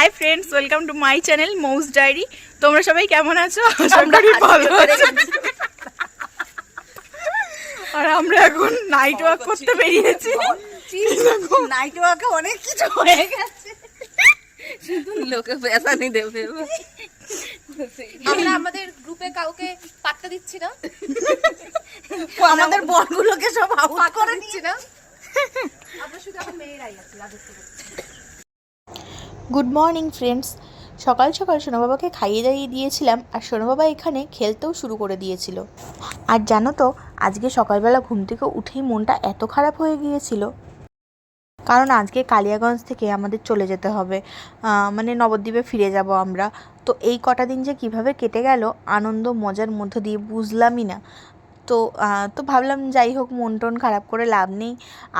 Hi friends welcome to my channel Mou's diary তোমরা সবাই কেমন আছো? আর আমরা এখন নাইট ওয়াক করতে বেরিয়েছি। নাইট ওয়াকে অনেক কিছু হয়ে গেছে। লোকে পেশানি দেবে আমরা আমাদের গ্রুপে কাউকে পাত্তা দিচ্ছি না। আমাদের বরগুলোকে সব আউট করে দিচ্ছি না। আমরা শুধু এখন মেয়েরাই আছি রাজত্ব গুড মর্নিং ফ্রেন্ডস সকাল সকাল সোনাবাবাকে খাইয়ে দাইয়ে দিয়েছিলাম আর সোনাবাবা এখানে খেলতেও শুরু করে দিয়েছিল। আর জানো তো, আজকে সকালবেলা ঘুম থেকে উঠেই মনটা এত খারাপ হয়ে গিয়েছিল। কারণ আজকে কালিয়াগঞ্জ থেকে আমাদের চলে যেতে হবে। মানে নবদ্বীপে ফিরে যাব আমরা। তো এই কটা দিন যে কীভাবে কেটে গেল, আনন্দ, মজার মধ্য দিয়ে বুঝলামই না। তো তো ভাবলাম যাই হোক, মন টন খারাপ করে লাভ নেই।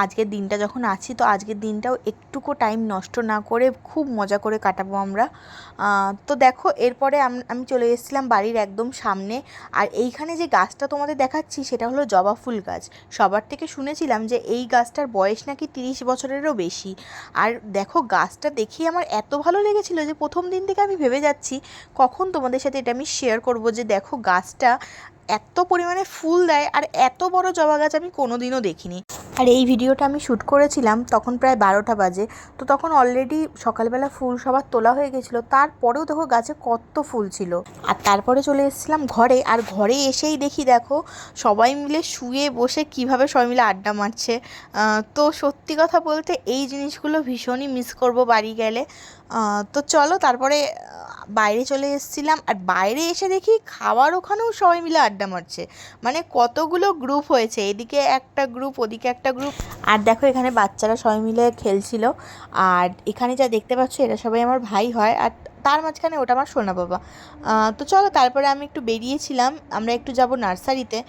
আজকের দিনটা যখন আছি, তো আজকের দিনটাও একটুকু টাইম নষ্ট না করে খুব মজা করে কাটাবো আমরা। তো দেখো, এরপরে আমি চলে এসেছিলাম বাড়ির একদম সামনে। আর এইখানে যে গাছটা তোমাদের দেখাচ্ছি, সেটা হলো জবা ফুল গাছ। সবার থেকে শুনেছিলাম যে এই গাছটার বয়স নাকি তিরিশ বছরেরও বেশি। আর দেখো, গাছটা দেখেই আমার এত ভালো লেগেছিল যে প্রথম দিন থেকে আমি ভেবে যাচ্ছি, কখন তোমাদের সাথে এটা আমি শেয়ার করব যে দেখো, গাছটা এত পরিমাণে ফুল দেয় আর এত বড় জবা গাছ আমি কোনোদিনও দেখিনি। আর এই ভিডিওটা আমি শ্যুট করেছিলাম তখন প্রায় বারোটা বাজে। তো তখন অলরেডি সকালবেলা ফুল সবার তোলা হয়ে গেছিল। তারপরেও দেখো গাছে কত ফুল ছিল। আর তারপরে চলে এসেছিলাম ঘরে। আর ঘরে এসেই দেখি দেখো সবাই মিলে শুয়ে বসে কীভাবে সবাই মিলে আড্ডা মারছে। তো সত্যি কথা বলতে এই জিনিসগুলো ভীষণই মিস করব বাড়ি গেলে। তো চলো তারপরে বাইরে চলে এসেছিলাম আর বাইরে এসে দেখি খাওয়ার ওখানেও সবাই মিলে আড্ডা মারছে। মানে কতগুলো গ্রুপ হয়েছে, এদিকে একটা গ্রুপ ওদিকে একটা গ্রুপ আর দেখো এখানে বাচ্চারা সবাই মিলে খেলছিল। আর এখানে যা দেখতে পাচ্ছ, এরা সবাই আমার ভাই হয়। আর তার মাঝখানে ওটা আমার সোনা বাবা। তো চলো তারপরে আমি একটু বেরিয়েছিলাম, আমরা একটু যাব নার্সারিতে।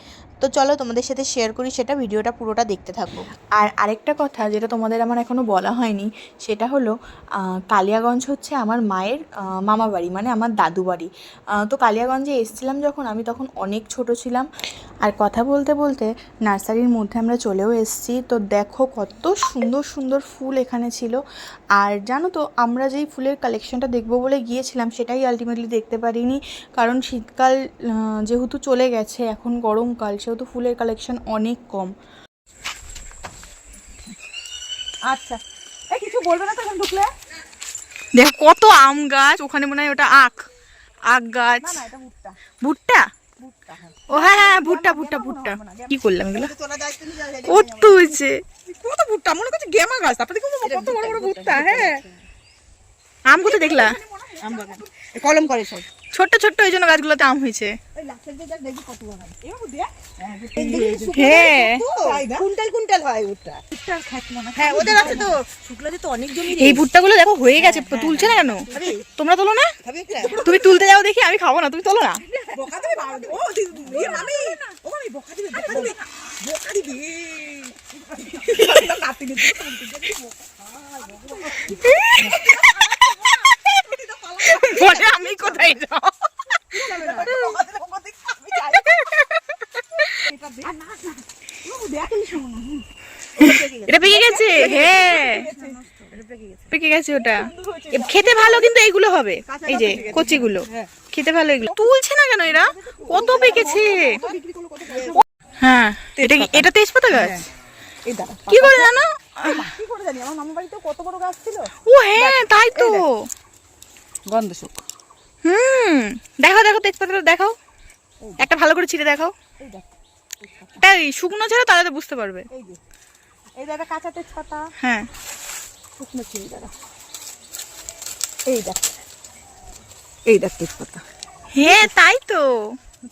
তো চলো তোমাদের সাথে শেয়ার করি সেটা, ভিডিওটা পুরোটা দেখতে থাকব আর আরেকটা কথা যেটা তোমাদের আমার এখনও বলা হয়নি, সেটা হলো কালিয়াগঞ্জ হচ্ছে আমার মায়ের মামা বাড়ি মানে আমার দাদু বাড়ি। তো কালিয়াগঞ্জে এসেছিলাম যখন, আমি তখন অনেক ছোট ছিলাম। আর কথা বলতে বলতে নার্সারির মধ্যে আমরা চলেও এসেছি। তো দেখো কত সুন্দর সুন্দর ফুল এখানে ছিল। আর জানো তো, আমরা যেই ফুলের কালেকশনটা দেখব বলে গিয়েছিলাম সেটাই আলটিমেটলি দেখতে পারিনি। কারণ শীতকাল যেহেতু চলে গেছে এখন গরমকাল সেহেতু ফুলের কালেকশন অনেক কম। আচ্ছা। কিছু বলবে না তখন ঢুকলে? দেখো কত আম গাছ ওখানে মনে হয় ওটা আখ। আখ গাছ। ভুট্টা। হ্যাঁ। ও হ্যাঁ হ্যাঁ ভুট্টা ভুট্টা ভুট্টা। কি করলাম এগুলো? কত হয়েছে? কত ভুট্টা? মনে করছে গেমা গাছ তারপরে কত বড় বড় ভুট্টা হ্যাঁ। আম কোথায় দেখলা? আম বাগান। এ কলম করে সব। ছোট্ট ছোট্ট ওই জন্য গাছগুলোতে আম হয়েছে। হয়। এবার দেখ। হ্যাঁ কুইন্টাল হয় ভুট্টা হ্যাঁ। ওদের আছে তো। শুক্লাতে তো অনেক জমি এই ভুট্টাগুলো দেখো হয়ে গেছে। তুলছে না কেন? তোমরা তোলো না? তুমি তুলতে যাও দেখি আমি খাব না তুমি তোলো না। বকা দিবে বাবা ও দিদি ইয়ে মামি ও মামি বকা দিবে বকা দিবে বকা দিবে নাতি নিতে বলে আমি কোথায় যাও এটা পেকে গেছে? হ্যাঁ। পেকে গেছে ওটা। খেতে ভালো কিন্তু এইগুলো হবে। এই যে কচিগুলো। খেতে ভালো এগুলো। তুলছে না কেন এরা? কত পেকেছে? হ্যাঁ এটা এটা তেজপাতা গাছ? কি করে জানো? কি করে জানি আমার মামা বাড়িতে কত বড় গাছ ছিল ও হ্যাঁ তাই তো। হুম। দেখাও দেখো তেজপাতাটা দেখাও। একটা ভালো করে ছিঁড়ে দেখাও। এই শুকনো ছাড়া তাহলে তো বুঝতে পারবে। এই দাদা কাঁচা তেজপাতা হ্যাঁ। শুকনো চিনি দাদা এই দেখ এই দেখ তেজপাতা। হ্যাঁ তাই তো।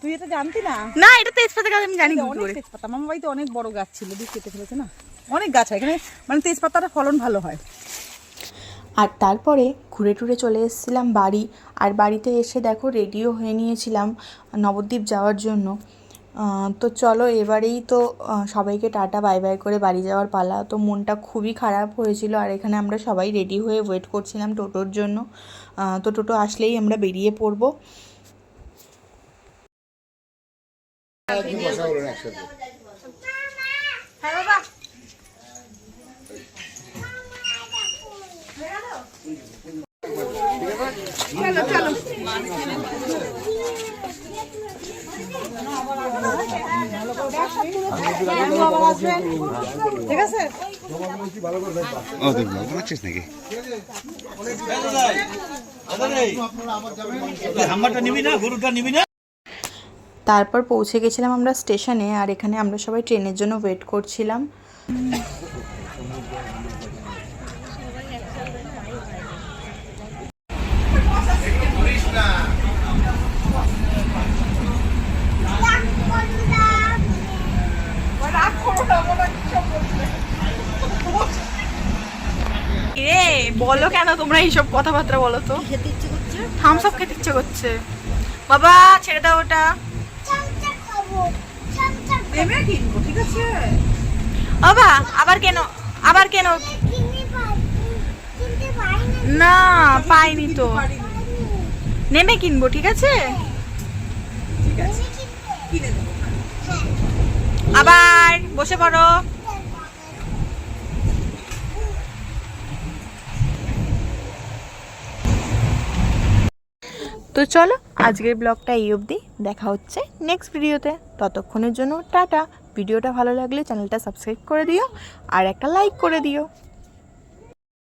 তুই এটা জানতি না? না এটা তেজপাতা গাছ আমি জানি কি অনেক করে। তেজপাতা। মামা বাড়িতে অনেক বড় গাছ ছিল দিয়ে কেটে ফেলেছে না? অনেক গাছ হয় এখানে মানে তেজপাতার ফলন ভালো হয়। আর তারপরে ঘুরে টুরে চলে এসেছিলাম বাড়ি। আর বাড়িতে এসে দেখো রেডিও হয়ে নিয়েছিলাম নবদ্বীপ যাওয়ার জন্য। তো চলো এবারেই তো সবাইকে টাটা, বাই বাই করে বাড়ি যাওয়ার পালা। তো মনটা খুবই খারাপ হয়েছিল আর এখানে আমরা সবাই রেডি হয়ে ওয়েট করছিলাম টোটোর জন্য। তো টোটো আসলেই আমরা বেরিয়ে পড়ব। চলো চলো। তারপর পৌঁছে গেছিলাম আমরা স্টেশনে আর এখানে আমরা সবাই ট্রেনের জন্য ওয়েট করছিলাম। বলো কেন তোমরা এইসব কথাবার্তা বলো তো? থামস আপ খেতে ইচ্ছে করছে। বাবা ছেড়ে দাও ওটা। নেমে কিনবো ঠিক আছে? বাবা আবার কেন? আবার কেন? না। পাইনি তো। নেমে কিনবো ঠিক আছে? ঠিক আছে। আবার বসে পড়ো। তো চলো, আজকের ব্লগটা এই অবধি। দেখা হচ্ছে নেক্সট ভিডিওতে ততক্ষণের জন্য টাটা। ভিডিওটা ভালো লাগলে চ্যানেলটা সাবস্ক্রাইব করে দিও আর একটা লাইক করে দিও।